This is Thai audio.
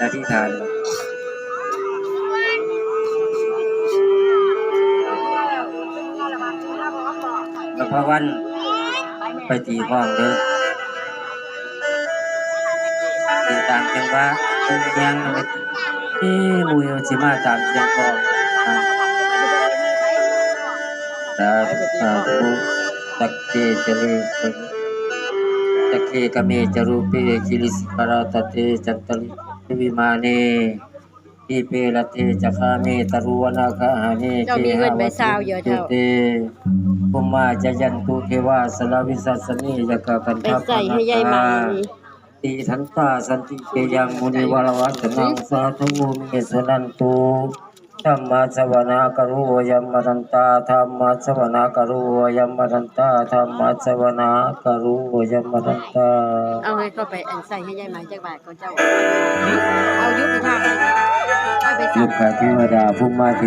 อธิษฐานแล้วพระวัน ไปตีห้องเด้อตีตามจังหวะเป็นยังเอ้หมูยสิมาตามเสียงกลองอ่าสาธุสาธุสักเกจริสุ สักเกกเมจรูปเปคิริสิปราตเตจันตลิวิมาเนทีเปรเตจัคาเมตรุวนาคาหาเนเจ้ามีเงินใบซาวเยอะเท่าเตปุมมาจยันตุเทวาสลาวิสัสสนียกะกันไปทัพใส่ให้ยายมานี่ติทันตาสันติเกยังมุนิวรวัตนังสาธุเมสนันตุ ธรรมาสวนากรุยัมมรันตาธรรมาสวนากรุยัมมรันตาธรรมาสวนากรุยัมมรันตาเอาให้เข้าไปอันใส่ให้ยายมาจักบาทก็เจ้า เอายุบไปทางไปไปไปลูกกาเทวดาผู้มาเท